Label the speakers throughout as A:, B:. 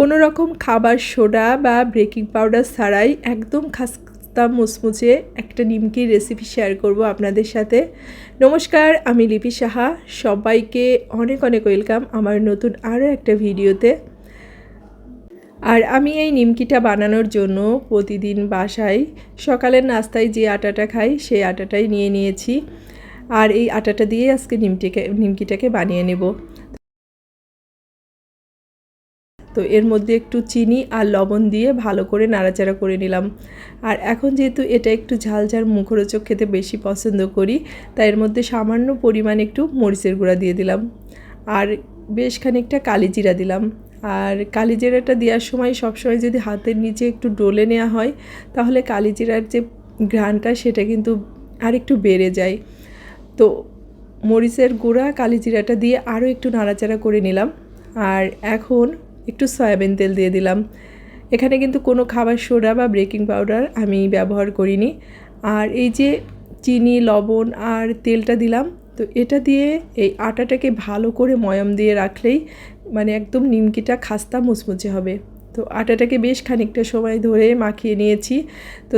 A: কোনো রকম খাবার সোডা বা বেকিং পাউডার ছাড়াই একদম খাস্তা মুচমুচে একটা নিমকির রেসিপি শেয়ার করব আপনাদের সাথে। নমস্কার, আমি লিপি সাহা। সবাইকে অনেক অনেক ওয়েলকাম আমার নতুন আরও একটা ভিডিওতে। আর আমি এই নিমকিটা বানানোর জন্য প্রতিদিন বাসায় সকালের নাস্তায় যে আটাটা খাই সেই আটাটাই নিয়ে নিয়েছি। আর এই আটাটা দিয়ে আজকে নিমটিকে নিমকিটাকে বানিয়ে নেব। তো এর মধ্যে একটু চিনি আর লবণ দিয়ে ভালো করে নাড়াচাড়া করে নিলাম। আর এখন যেহেতু এটা একটু ঝাল ঝাল মুখরোচক খেতে বেশি পছন্দ করি, তাই এর মধ্যে সামান্য পরিমাণ একটু মরিচের গুঁড়া দিয়ে দিলাম। আর বেশ খানিকটা কালি জিরা দিলাম। আর কালি জিরাটা দেওয়ার সময় সবসময় যদি হাতের নিচে একটু ডলে নেওয়া হয়, তাহলে কালি জিরার যে ঘ্রাণটা সেটা কিন্তু আর একটু বেড়ে যায়। তো মরিচের গুঁড়া কালি জিরাটা দিয়ে আরও একটু নাড়াচাড়া করে নিলাম। আর এখন একটু সয়াবিন তেল দিয়ে দিলাম। এখানে কিন্তু কোনো খাবার সোডা বা বেকিং পাউডার আমি ব্যবহার করিনি। আর এই যে চিনি, লবণ আর তেলটা দিলাম, তো এটা দিয়ে এই আটাটাকে ভালো করে ময়ম দিয়ে রাখলেই মানে একদম নিমকিটা খাস্তা মুচমুচে হবে। তো আটাটাকে বেশ খানিকটা সময় ধরে মাখিয়ে নিয়েছি। তো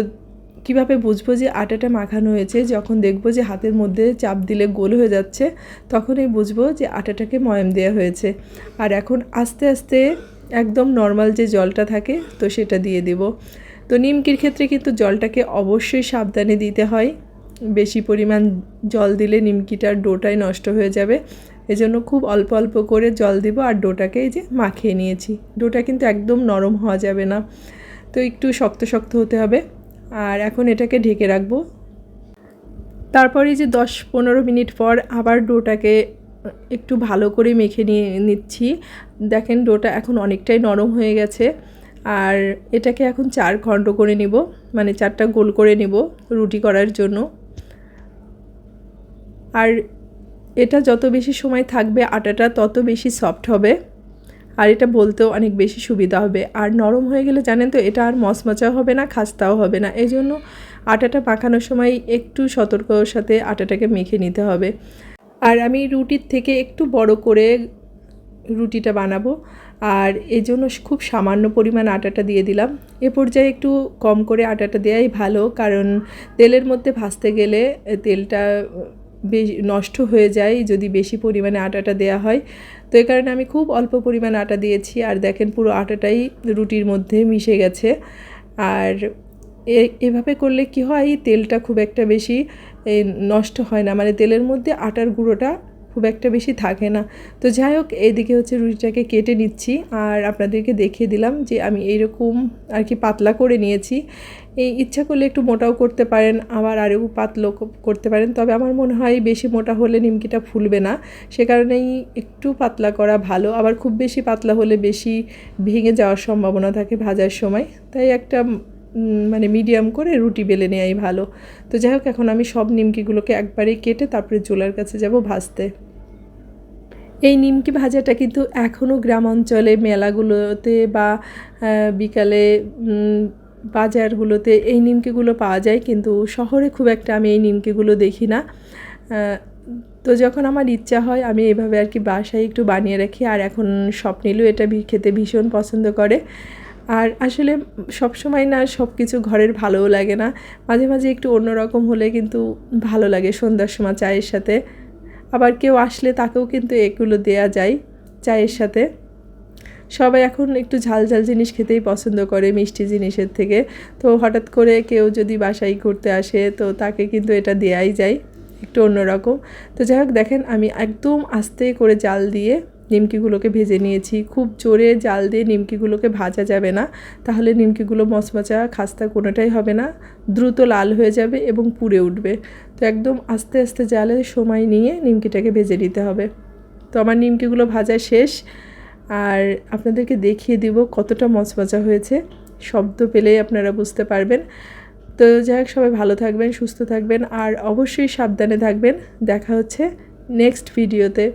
A: কীভাবে বুঝব যে আটাটা মাখানো হয়েছে? যখন দেখব যে হাতের মধ্যে চাপ দিলে গোল হয়ে যাচ্ছে, তখনই বুঝব যে আটাটাকে ময়াম দেওয়া হয়েছে। আর এখন আস্তে আস্তে একদম নর্মাল যে জলটা থাকে, তো সেটা দিয়ে দেব। তো নিমকির ক্ষেত্রে কিন্তু জলটাকে অবশ্যই সাবধানে দিতে হয়। বেশি পরিমাণ জল দিলে নিমকিটার ডোটাই নষ্ট হয়ে যাবে। এজন্য খুব অল্প অল্প করে জল দিব আর ডোটাকে এই যে মাখিয়ে নিয়েছি। ডোটা কিন্তু একদম নরম হওয়া যাবে না। তো একটু শক্ত শক্ত হতে হবে। আর এখন এটাকে ঢেকে রাখব। তারপরে যে দশ পনেরো মিনিট পর আবার ডোটাকে একটু ভালো করে মেখে নিয়ে নিচ্ছি। দেখেন ডোটা এখন অনেকটাই নরম হয়ে গেছে। আর এটাকে এখন চার খণ্ড করে নিব মানে চারটা গোল করে নেব রুটি করার জন্য। আর এটা যত বেশি সময় থাকবে আটাটা তত বেশি সফট হবে। আর এটা বলতেও অনেক বেশি সুবিধা হবে। আর নরম হয়ে গেলে জানেন তো এটা আর মচমচাও হবে না, খাস্তাও হবে না। এই জন্য আটাটা মাখানোর সময় একটু সতর্কর সাথে আটাটাকে মেখে নিতে হবে। আর আমি রুটির থেকে একটু বড় করে রুটিটা বানাবো। আর এই জন্য খুব সামান্য পরিমাণ আটাটা দিয়ে দিলাম। এ পর্যায়ে একটু কম করে আটাটা দেওয়াই ভালো, কারণ তেলের মধ্যে ভাজতে গেলে তেলটা নষ্ট হয়ে যায় যদি বেশি পরিমাণে আটাটা দেওয়া হয়। তো এই কারণে আমি খুব অল্প পরিমাণ আটা দিয়েছি আর দেখেন পুরো আটাটাই রুটির মধ্যে মিশে গেছে। আর এভাবে করলে কি হয়? তেলটা খুব একটা বেশি নষ্ট হয় না। মানে তেলের মধ্যে আটার গুঁড়োটা খুব একটা বেশি থাকে না। তো যাই হোক এইদিকে হচ্ছে রুটিটাকে কেটে নিচ্ছি আর আপনাদেরকে দেখিয়ে দিলাম যে আমি এইরকম আর কি পাতলা করে নিয়েছি। এই ইচ্ছা করলে একটু মোটাও করতে পারেন, আবার আরও পাতলো করতে পারেন। তবে আমার মনে হয় বেশি মোটা হলে নিমকিটা ফুলবে না। সে কারণেই একটু পাতলা করা ভালো। আবার খুব বেশি পাতলা হলে বেশি ভেঙে যাওয়ার সম্ভাবনা থাকে ভাজার সময়। তাই একটা মানে মিডিয়াম করে রুটি বেলে নেওয়াই ভালো। তো যাই হোক, এখন আমি সব নিমকিগুলোকে একবারেই কেটে তারপরে চুলার কাছে যাব ভাজতে। এই নিমকি ভাজাটা কিন্তু এখনও গ্রাম অঞ্চলে মেলাগুলোতে বা বিকালে বাজারগুলোতে এই নিমকিগুলো পাওয়া যায়, কিন্তু শহরে খুব একটা আমি এই নিমকিগুলো দেখি না। তো যখন আমার ইচ্ছা হয়, আমি এভাবে আর কি বাসায় একটু বানিয়ে রাখি, আর এখন স্বপ্নিলও এটা খেতে ভীষণ পছন্দ করে। আর আসলে সব সময় না সব কিছু ঘরের ভালোও লাগে না। মাঝে মাঝে একটু অন্যরকম হলে কিন্তু ভালো লাগে সন্ধ্যার সময় চায়ের সাথে। আবার কেউ আসলে তাকেও কিন্তু এগুলো দেয়া যায় চায়ের সাথে। সবাই এখন একটু ঝাল ঝাল জিনিস খেতেই পছন্দ করে মিষ্টি জিনিসের থেকে। তো হঠাৎ করে কেউ যদি বাসায় ঘুরতে আসে তো তাকে কিন্তু এটা দেয়াই যায় একটু অন্যরকম তো যাই হোক দেখেন আমি একদম আস্তে করে জাল দিয়ে নিমকিগুলোকে ভেজে নিয়েছি। খুব জোরে জাল দিয়ে নিমকিগুলোকে ভাজা যাবে না। তাহলে নিমকিগুলো মচমচা খাস্তা কোনোটাই হবে না। দ্রুত লাল হয়ে যাবে এবং পুড়ে উঠবে। তো একদম আস্তে আস্তে জালে সময় নিয়ে নিমকিটাকে ভেজে নিতে হবে। তো আমার নিমকিগুলো ভাজা শেষ। আর আপনাদেরকে দেখিয়ে দিব কতটা মচমচা হয়েছে। শব্দ পেলেই আপনারা বুঝতে পারবেন। তো যাই হোক, সবাই ভালো থাকবেন, সুস্থ থাকবেন। আর অবশ্যই সাবধানে থাকবেন। দেখা হচ্ছে নেক্সট ভিডিওতে।